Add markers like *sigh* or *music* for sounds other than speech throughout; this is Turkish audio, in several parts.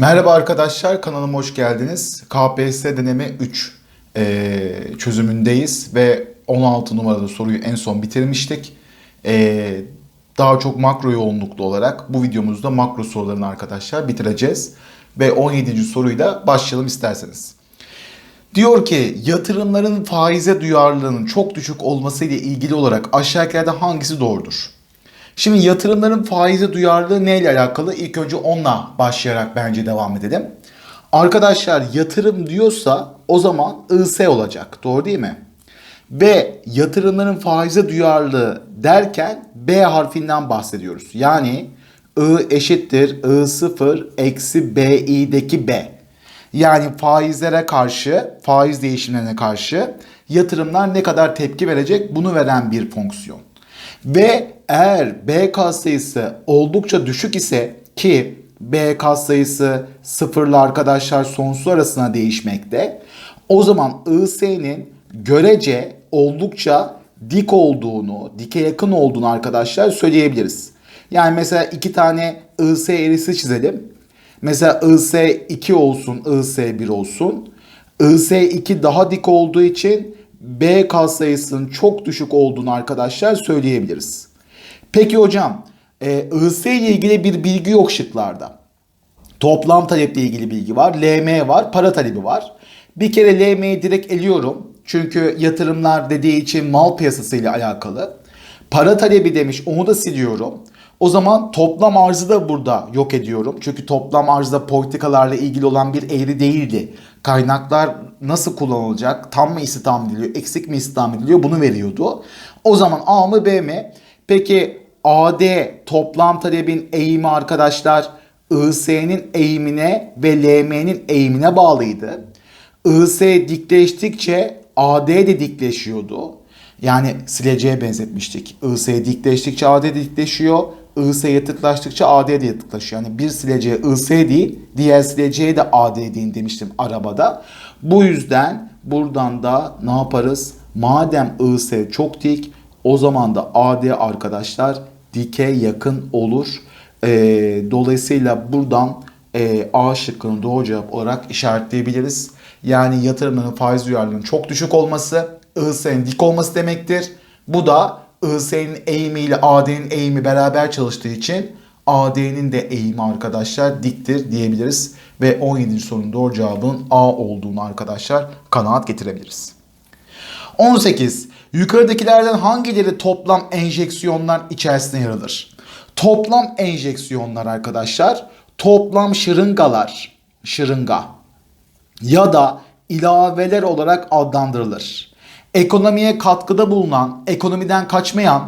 Merhaba arkadaşlar, kanalıma hoş geldiniz. KPSS deneme 3 eee, çözümündeyiz ve 16 numaralı soruyu en son bitirmiştik. Eee, daha çok makro yoğunluklu olarak bu videomuzda makro sorularını arkadaşlar bitireceğiz. Ve 17. soruyla başlayalım isterseniz. Diyor ki yatırımların faize duyarlılığının çok düşük olması ile ilgili olarak aşağıdakilerden hangisi doğrudur? Şimdi yatırımların faize duyarlılığı neyle alakalı? İlk önce onunla başlayarak bence devam edelim. Arkadaşlar yatırım diyorsa o zaman IS olacak. Doğru değil mi? Ve yatırımların faize duyarlılığı derken B harfinden bahsediyoruz. Yani I eşittir I0 eksi BI'deki B. Yani faizlere karşı, faiz değişimlerine karşı yatırımlar ne kadar tepki verecek bunu veren bir fonksiyon. Ve eğer B katsayısı oldukça düşük ise ki B katsayısı sıfırla arkadaşlar sonsuz arasına değişmekte. O zaman IS'nin görece oldukça dik olduğunu, dike yakın olduğunu arkadaşlar söyleyebiliriz. Yani mesela iki tane IS eğrisi çizelim. Mesela IS 2 olsun, IS 1 olsun. IS 2 daha dik olduğu için B katsayısının çok düşük olduğunu arkadaşlar söyleyebiliriz. Peki hocam, e, IS ile ilgili bir bilgi yok şıklarda. Toplam taleple ilgili bilgi var, LM var, para talebi var. Bir kere LM'yi direkt eliyorum. Çünkü yatırımlar dediği için mal piyasası ile alakalı. Para talebi demiş onu da siliyorum. O zaman toplam arzı da burada yok ediyorum. Çünkü toplam arzda politikalarla ilgili olan bir eğri değildi. Kaynaklar nasıl kullanılacak, tam mı istihdam ediliyor, eksik mi istihdam ediliyor bunu veriyordu. O zaman A mı B mi? Peki AD toplam talebin eğimi arkadaşlar IS'nin eğimine ve LM'nin eğimine bağlıydı. IS dikleştikçe AD de dikleşiyordu. Yani sileceğe benzetmiştik. IS dikleştikçe AD dikleşiyor. IS yatıklaştıkça AD de yatıklaşıyor. Yani bir sileceğe IS değil, diğer sileceğe de AD deyin demiştim arabada. Bu yüzden buradan da ne yaparız? Madem IS çok dik, o zaman da AD arkadaşlar dike yakın olur. Ee, dolayısıyla buradan e, A şıkkını doğru cevap olarak işaretleyebiliriz. Yani yatırımların faiz duyarlılığının çok düşük olması, IS'nin dik olması demektir. Bu da IS'nin eğimi ile AD'nin eğimi beraber çalıştığı için AD'nin de eğimi arkadaşlar diktir diyebiliriz. Ve 17. sorunun doğru cevabının A olduğunu arkadaşlar kanaat getirebiliriz. 18. Yukarıdakilerden hangileri toplam enjeksiyonlar içerisinde yer alır? Toplam enjeksiyonlar arkadaşlar toplam şırıngalar, şırınga ya da ilaveler olarak adlandırılır. Ekonomiye katkıda bulunan, ekonomiden kaçmayan,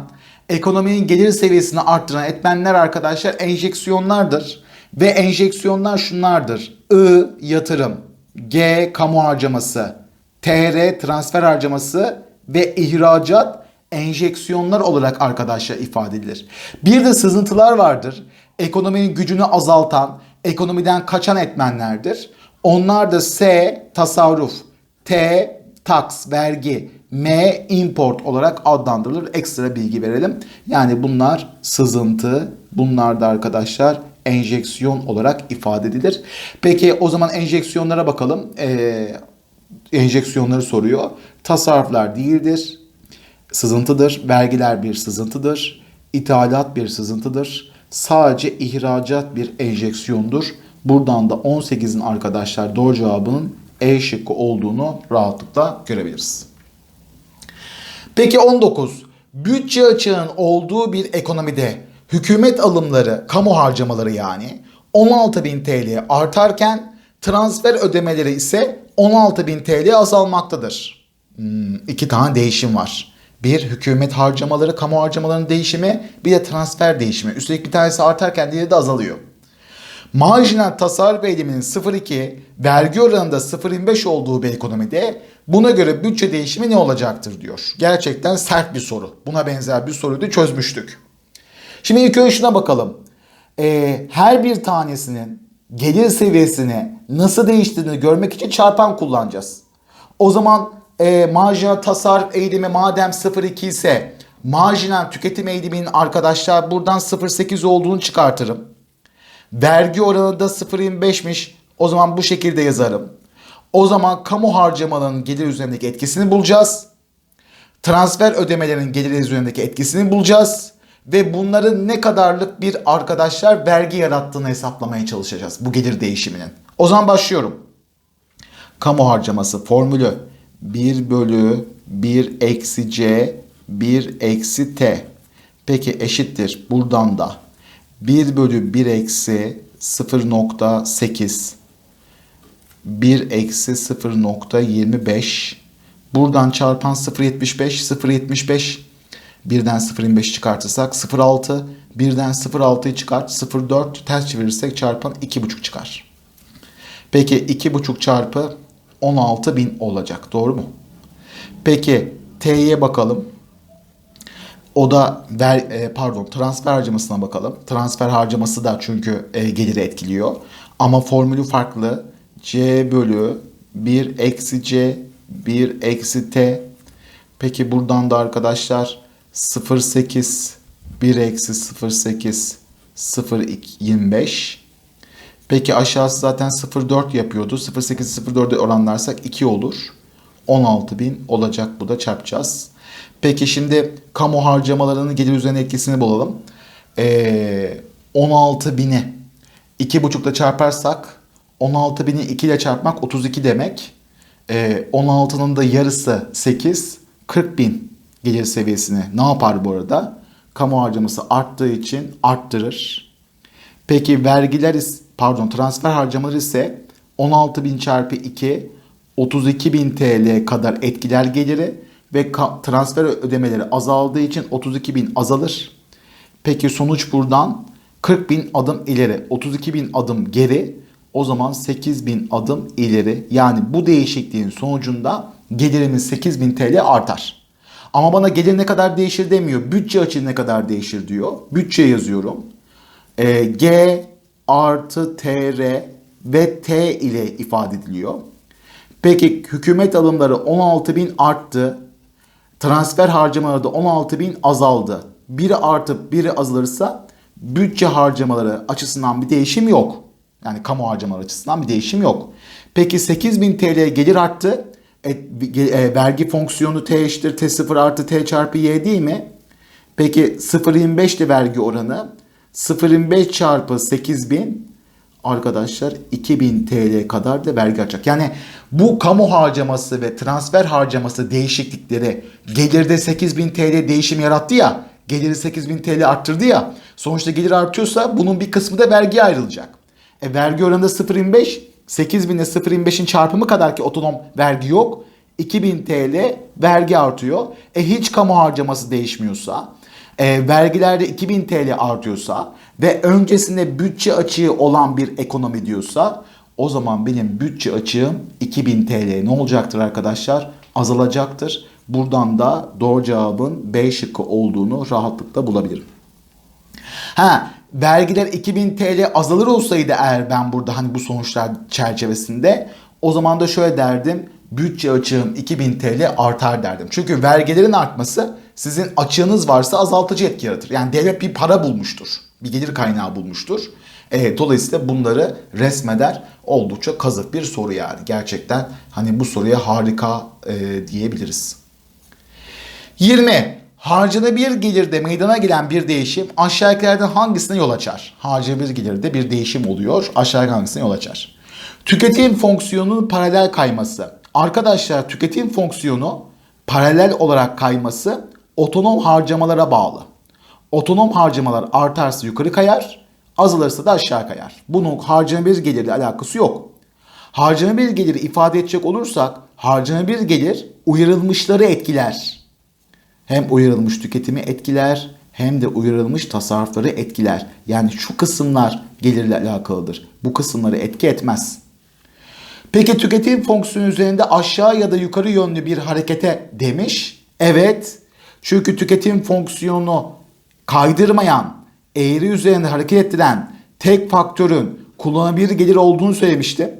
ekonominin gelir seviyesini arttıran etmenler arkadaşlar enjeksiyonlardır. Ve enjeksiyonlar şunlardır. I yatırım, G kamu harcaması, TR transfer harcaması ve ihracat enjeksiyonlar olarak arkadaşlar ifade edilir. Bir de sızıntılar vardır. Ekonominin gücünü azaltan, ekonomiden kaçan etmenlerdir. Onlar da S tasarruf, T tax, vergi, M import olarak adlandırılır. Ekstra bilgi verelim. Yani bunlar sızıntı, bunlar da arkadaşlar enjeksiyon olarak ifade edilir. Peki o zaman enjeksiyonlara bakalım. Ee, enjeksiyonları soruyor. Tasarruflar değildir. Sızıntıdır. Vergiler bir sızıntıdır. İthalat bir sızıntıdır. Sadece ihracat bir enjeksiyondur. Buradan da 18'in arkadaşlar doğru cevabının E şıkkı olduğunu rahatlıkla görebiliriz. Peki 19. Bütçe açığının olduğu bir ekonomide hükümet alımları, kamu harcamaları yani 16.000 TL artarken transfer ödemeleri ise 16.000 TL azalmaktadır. Hmm, iki tane değişim var. Bir hükümet harcamaları, kamu harcamalarının değişimi, bir de transfer değişimi. Üstelik bir tanesi artarken diğeri de azalıyor. Marjinal tasarruf eğiliminin 0.2, vergi oranında 0.25 olduğu bir ekonomide buna göre bütçe değişimi ne olacaktır diyor. Gerçekten sert bir soru. Buna benzer bir soruyu da çözmüştük. Şimdi ilk önce bakalım. Ee, her bir tanesinin gelir seviyesini nasıl değiştiğini görmek için çarpan kullanacağız. O zaman e, marjinal tasarruf eğilimi madem 0.2 ise marjinal tüketim eğiliminin arkadaşlar buradan 0.8 olduğunu çıkartırım. Vergi oranı da 0.25'miş. O zaman bu şekilde yazarım. O zaman kamu harcamalarının gelir üzerindeki etkisini bulacağız. Transfer ödemelerinin gelir üzerindeki etkisini bulacağız. Ve bunların ne kadarlık bir arkadaşlar vergi yarattığını hesaplamaya çalışacağız bu gelir değişiminin. O zaman başlıyorum. Kamu harcaması formülü 1 bölü 1 eksi c 1 eksi t. Peki eşittir buradan da 1 bölü 1 eksi 0.8 1 eksi 0.25 buradan çarpan 0.75 0.75 birden 0.25 çıkartırsak 0.6 birden 0.6'yı çıkart 0.4 ters çevirirsek çarpan 2.5 çıkar. Peki 2.5 çarpı 16.000 olacak doğru mu? Peki T'ye bakalım. O da ver, e, pardon transfer harcamasına bakalım. Transfer harcaması da çünkü e, geliri etkiliyor. Ama formülü farklı. C bölü 1 eksi C 1 eksi T. Peki buradan da arkadaşlar 0.8 1 eksi 0.8 0.25 Peki aşağısı zaten 0.4 yapıyordu. 0.8 0.4'e oranlarsak 2 olur. 16.000 olacak bu da çarpacağız. Peki şimdi kamu harcamalarının gelir üzerine etkisini bulalım. Ee, 16.000'i 2.5 ile çarparsak 16.000'i 2 ile çarpmak 32 demek. Ee, 16'nın da yarısı 8. 40.000 gelir seviyesini ne yapar bu arada? Kamu harcaması arttığı için arttırır. Peki vergiler pardon transfer harcamaları ise 16.000 çarpı 2 32.000 TL kadar etkiler geliri ve transfer ödemeleri azaldığı için 32.000 azalır. Peki sonuç buradan 40.000 adım ileri 32.000 adım geri o zaman 8.000 adım ileri yani bu değişikliğin sonucunda gelirimiz 8.000 TL artar. Ama bana gelir ne kadar değişir demiyor. Bütçe açığı ne kadar değişir diyor. Bütçe yazıyorum. E, G artı TR ve T ile ifade ediliyor. Peki hükümet alımları 16.000 arttı. Transfer harcamaları da 16.000 azaldı. Biri artıp biri azalırsa bütçe harcamaları açısından bir değişim yok. Yani kamu harcamaları açısından bir değişim yok. Peki 8.000 TL gelir arttı. E, e, vergi fonksiyonu T eşittir T0 artı T çarpı Y değil mi? Peki 0.25'ti vergi oranı. 0.25 çarpı 8000 arkadaşlar 2000 TL kadar da vergi alacak. Yani bu kamu harcaması ve transfer harcaması değişiklikleri gelirde 8000 TL değişim yarattı ya. Geliri 8000 TL arttırdı ya. Sonuçta gelir artıyorsa bunun bir kısmı da vergiye ayrılacak. E, vergi oranı da 0.25. 8000 ile 0.25'in çarpımı kadar ki otonom vergi yok. 2000 TL vergi artıyor. E hiç kamu harcaması değişmiyorsa e, vergilerde 2000 TL artıyorsa ve öncesinde bütçe açığı olan bir ekonomi diyorsa o zaman benim bütçe açığım 2000 TL ne olacaktır arkadaşlar? Azalacaktır. Buradan da doğru cevabın B şıkkı olduğunu rahatlıkla bulabilirim. Ha vergiler 2000 TL azalır olsaydı eğer ben burada hani bu sonuçlar çerçevesinde o zaman da şöyle derdim bütçe açığım 2000 TL artar derdim. Çünkü vergilerin artması sizin açığınız varsa azaltıcı etki yaratır. Yani devlet bir para bulmuştur. Bir gelir kaynağı bulmuştur. Evet, dolayısıyla bunları resmeder. Oldukça kazık bir soru yani. Gerçekten hani bu soruya harika e, diyebiliriz. 20. Harcanabilir gelirde meydana gelen bir değişim aşağıdakilerden hangisine yol açar? Harcanabilir gelirde bir değişim oluyor. Aşağıdaki hangisine yol açar? Tüketim fonksiyonunun paralel kayması. Arkadaşlar tüketim fonksiyonu paralel olarak kayması otonom harcamalara bağlı. Otonom harcamalar artarsa yukarı kayar, azalırsa da aşağı kayar. Bunun harcanabilir gelirle alakası yok. Harcanabilir geliri ifade edecek olursak harcanabilir gelir uyarılmışları etkiler. Hem uyarılmış tüketimi etkiler hem de uyarılmış tasarrufları etkiler. Yani şu kısımlar gelirle alakalıdır. Bu kısımları etki etmez. Peki tüketim fonksiyonu üzerinde aşağı ya da yukarı yönlü bir harekete demiş. Evet. Çünkü tüketim fonksiyonu kaydırmayan, eğri üzerinde hareket ettiren tek faktörün kullanılabilir gelir olduğunu söylemişti.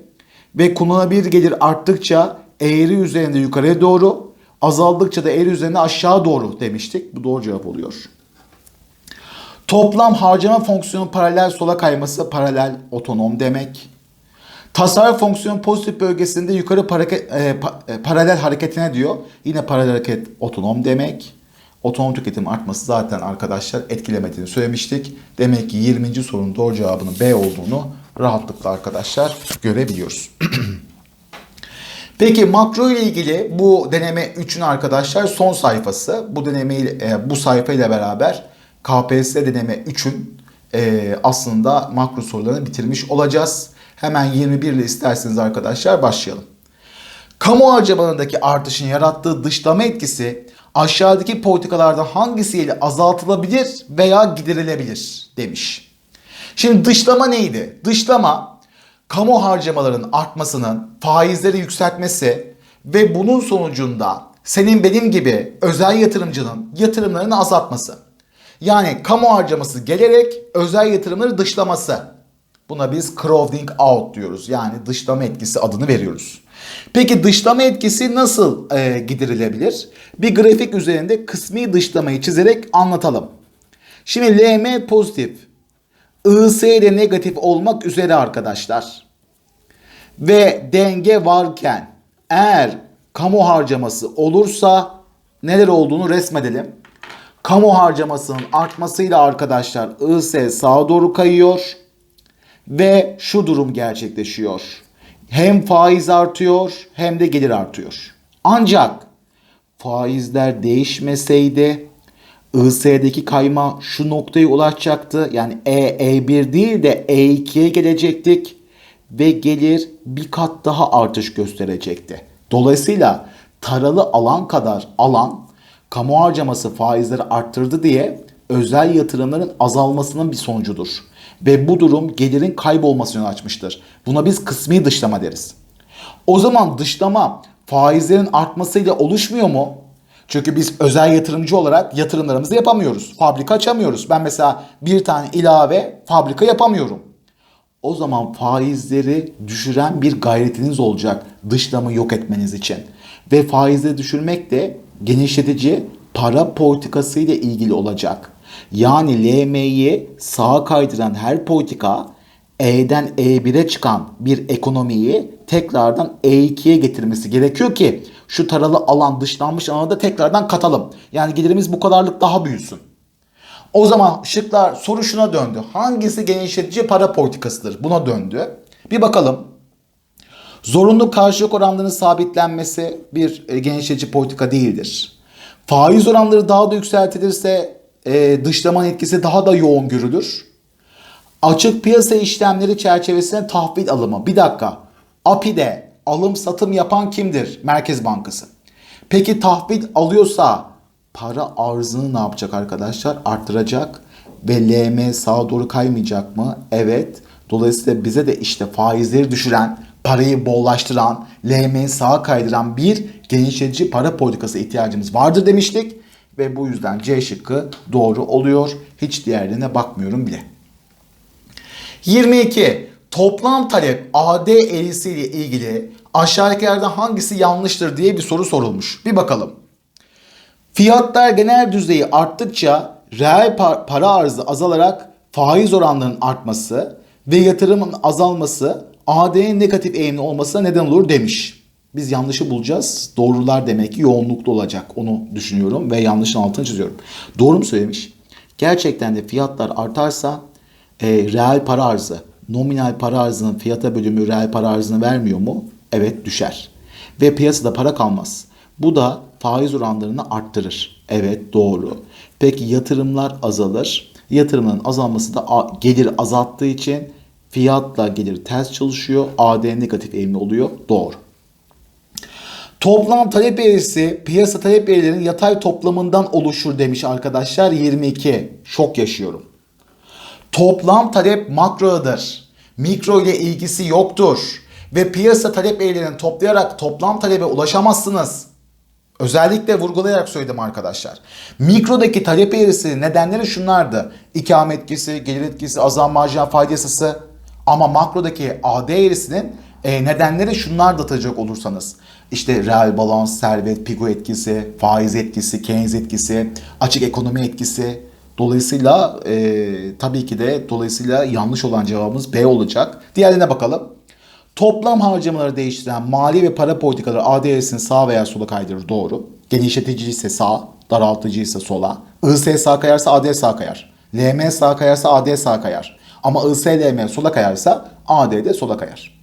Ve kullanılabilir gelir arttıkça eğri üzerinde yukarıya doğru, azaldıkça da eğri üzerinde aşağı doğru demiştik. Bu doğru cevap oluyor. Toplam harcama fonksiyonu paralel sola kayması paralel otonom demek. Tasarruf fonksiyonu pozitif bölgesinde yukarı hareket, e, pa, e, paralel hareketine diyor. Yine paralel hareket otonom demek. Otonom tüketim artması zaten arkadaşlar etkilemediğini söylemiştik. Demek ki 20. sorunun doğru cevabının B olduğunu rahatlıkla arkadaşlar görebiliyoruz. *clears throat* Peki makro ile ilgili bu deneme 3'ün arkadaşlar son sayfası. Bu deneme e, bu sayfa ile beraber KPSS deneme 3'ün e, aslında makro sorularını bitirmiş olacağız. Hemen 21 ile isterseniz arkadaşlar başlayalım. Kamu harcamalarındaki artışın yarattığı dışlama etkisi aşağıdaki politikalardan hangisiyle azaltılabilir veya giderilebilir demiş. Şimdi dışlama neydi? Dışlama kamu harcamalarının artmasının faizleri yükseltmesi ve bunun sonucunda senin benim gibi özel yatırımcının yatırımlarını azaltması. Yani kamu harcaması gelerek özel yatırımları dışlaması. Buna biz crowding out diyoruz. Yani dışlama etkisi adını veriyoruz. Peki dışlama etkisi nasıl e, giderilebilir? Bir grafik üzerinde kısmi dışlamayı çizerek anlatalım. Şimdi LM pozitif, IS de negatif olmak üzere arkadaşlar. Ve denge varken eğer kamu harcaması olursa neler olduğunu resmedelim. Kamu harcamasının artmasıyla arkadaşlar IS sağa doğru kayıyor ve şu durum gerçekleşiyor. Hem faiz artıyor hem de gelir artıyor. Ancak faizler değişmeseydi IS'deki kayma şu noktaya ulaşacaktı. Yani E, E1 değil de E2'ye gelecektik ve gelir bir kat daha artış gösterecekti. Dolayısıyla taralı alan kadar alan kamu harcaması faizleri arttırdı diye özel yatırımların azalmasının bir sonucudur. Ve bu durum gelirin kaybolmasına açmıştır. Buna biz kısmi dışlama deriz. O zaman dışlama faizlerin artmasıyla oluşmuyor mu? Çünkü biz özel yatırımcı olarak yatırımlarımızı yapamıyoruz. Fabrika açamıyoruz. Ben mesela bir tane ilave fabrika yapamıyorum. O zaman faizleri düşüren bir gayretiniz olacak dışlamı yok etmeniz için. Ve faizleri düşürmek de genişletici para politikası ile ilgili olacak. Yani LM'yi sağa kaydıran her politika E'den E1'e çıkan bir ekonomiyi tekrardan E2'ye getirmesi gerekiyor ki şu taralı alan dışlanmış alana da tekrardan katalım. Yani gelirimiz bu kadarlık daha büyüsün. O zaman şıklar soru şuna döndü. Hangisi genişletici para politikasıdır? Buna döndü. Bir bakalım. Zorunlu karşılık oranlarının sabitlenmesi bir e, genişletici politika değildir. Faiz oranları daha da yükseltilirse e, dışlamanın etkisi daha da yoğun görülür. Açık piyasa işlemleri çerçevesinde tahvil alımı. Bir dakika. API'de alım satım yapan kimdir? Merkez Bankası. Peki tahvil alıyorsa para arzını ne yapacak arkadaşlar? Arttıracak ve LM sağa doğru kaymayacak mı? Evet. Dolayısıyla bize de işte faizleri düşüren, parayı bollaştıran, LM'yi sağa kaydıran bir genişletici para politikası ihtiyacımız vardır demiştik. Ve bu yüzden C şıkkı doğru oluyor. Hiç diğerlerine bakmıyorum bile. 22. Toplam talep AD eğrisi ile ilgili aşağıdakilerden hangisi yanlıştır diye bir soru sorulmuş. Bir bakalım. Fiyatlar genel düzeyi arttıkça reel para arzı azalarak faiz oranlarının artması ve yatırımın azalması AD'nin negatif eğimli olmasına neden olur demiş. Biz yanlışı bulacağız. Doğrular demek ki yoğunluklu olacak. Onu düşünüyorum ve yanlışın altını çiziyorum. Doğru mu söylemiş? Gerçekten de fiyatlar artarsa e, reel para arzı, nominal para arzının fiyata bölümü reel para arzını vermiyor mu? Evet düşer. Ve piyasada para kalmaz. Bu da faiz oranlarını arttırır. Evet doğru. Peki yatırımlar azalır. Yatırımların azalması da gelir azalttığı için fiyatla gelir ters çalışıyor. AD negatif eğimli oluyor. Doğru. Toplam talep eğrisi piyasa talep eğrilerinin yatay toplamından oluşur demiş arkadaşlar 22. Şok yaşıyorum. Toplam talep makrodadır. Mikro ile ilgisi yoktur. Ve piyasa talep eğrilerini toplayarak toplam talebe ulaşamazsınız. Özellikle vurgulayarak söyledim arkadaşlar. Mikrodaki talep eğrisi nedenleri şunlardı. İkame etkisi, gelir etkisi, azam marjinal fayda yasası. Ama makrodaki AD eğrisinin e, nedenleri şunlar da atacak olursanız. İşte reel balans, servet, pigo etkisi, faiz etkisi, Keynes etkisi, açık ekonomi etkisi Dolayısıyla e, tabii ki de dolayısıyla yanlış olan cevabımız B olacak. Diğerlerine bakalım. Toplam harcamaları değiştiren mali ve para politikaları ADS'ini sağ veya sola kaydırır. Doğru. Genişletici ise sağ, daraltıcı ise sola. IS sağ kayarsa AD sağ kayar. LM sağ kayarsa AD sağ kayar. Ama IS LM sola kayarsa AD de sola kayar.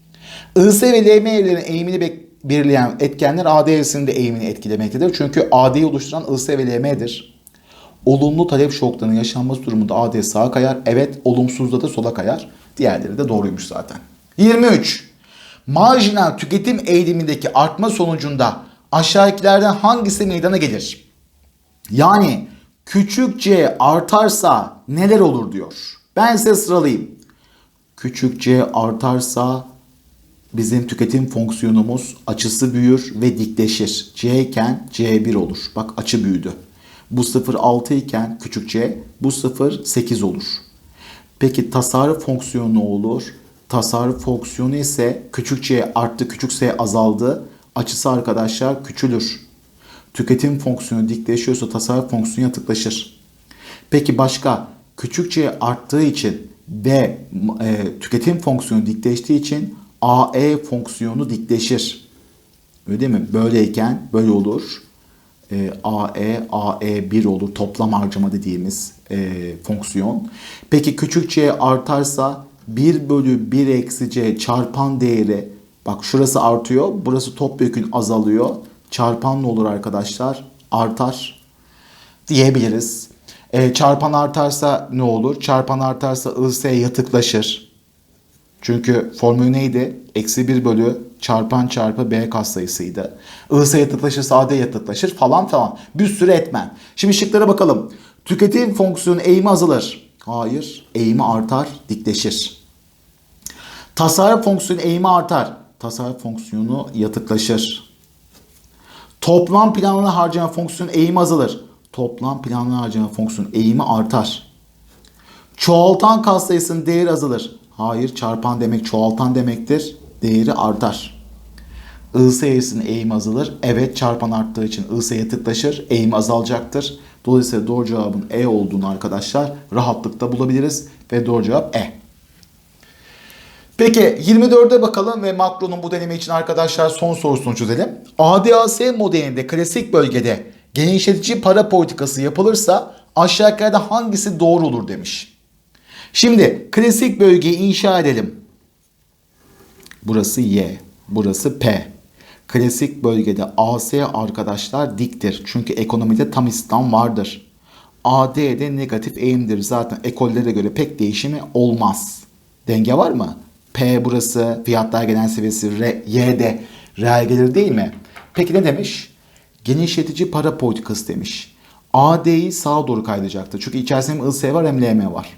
IS ve LM evlerinin eğimini belirleyen etkenler ADS'nin de eğimini etkilemektedir. Çünkü AD'yi oluşturan IS ve LM'dir. Olumlu talep şoklarının yaşanması durumunda AD sağa kayar. Evet, olumsuzda da sola kayar. Diğerleri de doğruymuş zaten. 23. Marjinal tüketim eğilimindeki artma sonucunda aşağıdakilerden hangisi meydana gelir? Yani küçük c artarsa neler olur diyor. Ben size sıralayayım. Küçük c artarsa bizim tüketim fonksiyonumuz açısı büyür ve dikleşir. C iken C1 olur. Bak açı büyüdü. Bu 0 6 iken küçük c, bu 0 8 olur. Peki tasarruf fonksiyonu ne olur? Tasarruf fonksiyonu ise küçük c arttı, küçük s azaldı. Açısı arkadaşlar küçülür. Tüketim fonksiyonu dikleşiyorsa tasarruf fonksiyonu yatıklaşır. Peki başka küçük c arttığı için ve e, tüketim fonksiyonu dikleştiği için AE fonksiyonu dikleşir. Öyle değil mi? Böyleyken böyle olur. E, AE, AE1 olur. Toplam harcama dediğimiz e, fonksiyon. Peki küçük c artarsa 1 bölü 1 eksi c çarpan değeri bak şurası artıyor. Burası topyekün azalıyor. Çarpan ne olur arkadaşlar? Artar diyebiliriz. E, çarpan artarsa ne olur? Çarpan artarsa IS yatıklaşır. Çünkü formülü neydi? Eksi 1 bölü çarpan çarpı B katsayısıydı. IS yatıklaşırsa AD yatıklaşır falan falan. Bir sürü etmen. Şimdi şıklara bakalım. Tüketim fonksiyonu eğimi azalır. Hayır. Eğimi artar, dikleşir. Tasarruf fonksiyonu eğimi artar. Tasarruf fonksiyonu yatıklaşır. Toplam planlanan harcama fonksiyonu eğimi azalır. Toplam planlanan harcama fonksiyonu eğimi artar. Çoğaltan katsayısının değeri azalır. Hayır çarpan demek çoğaltan demektir. Değeri artar. IS eğrisinin eğimi azalır. Evet çarpan arttığı için IS yatıklaşır. Eğimi azalacaktır. Dolayısıyla doğru cevabın E olduğunu arkadaşlar rahatlıkla bulabiliriz. Ve doğru cevap E. Peki 24'e bakalım ve makronun bu deneme için arkadaşlar son sorusunu çözelim. ADAS modelinde klasik bölgede genişletici para politikası yapılırsa aşağıdakilerden hangisi doğru olur demiş. Şimdi klasik bölgeyi inşa edelim. Burası Y, burası P. Klasik bölgede AS arkadaşlar diktir. Çünkü ekonomide tam İslam vardır. AD de negatif eğimdir. Zaten ekollere göre pek değişimi olmaz. Denge var mı? P burası fiyatlar gelen seviyesi R, Y de reel gelir değil mi? Peki ne demiş? Genişletici para politikası demiş. AD'yi sağa doğru kaydıracaktır. Çünkü içerisinde hem IS var hem LM var.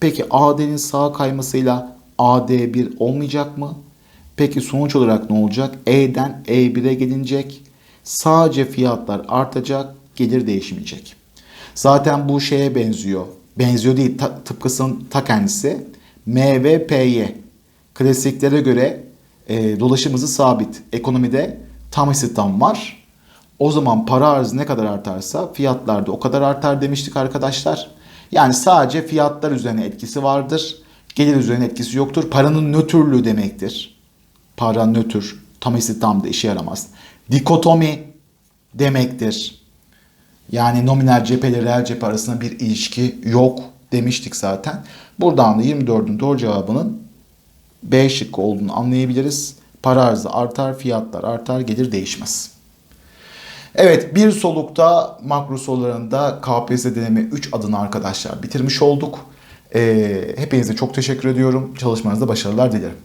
Peki AD'nin sağa kaymasıyla AD1 olmayacak mı? Peki sonuç olarak ne olacak? E'den E1'e gelinecek. Sadece fiyatlar artacak, gelir değişmeyecek. Zaten bu şeye benziyor. Benziyor değil, ta, tıpkısının ta kendisi. M ve P'ye. Klasiklere göre e, dolaşım hızı sabit. Ekonomide tam istihdam var. O zaman para arzı ne kadar artarsa fiyatlar da o kadar artar demiştik arkadaşlar. Yani sadece fiyatlar üzerine etkisi vardır. Gelir üzerine etkisi yoktur. Paranın nötrlüğü demektir. Para nötr. Tam istihdamda işe yaramaz. Dikotomi demektir. Yani nominal cephe ile reel cephe arasında bir ilişki yok demiştik zaten. Buradan da 24'ün doğru cevabının B şıkkı olduğunu anlayabiliriz. Para arzı artar, fiyatlar artar, gelir değişmez. Evet bir solukta makro sorularında KPSS deneme 3 adını arkadaşlar bitirmiş olduk. Ee, hepinize çok teşekkür ediyorum. Çalışmanızda başarılar dilerim.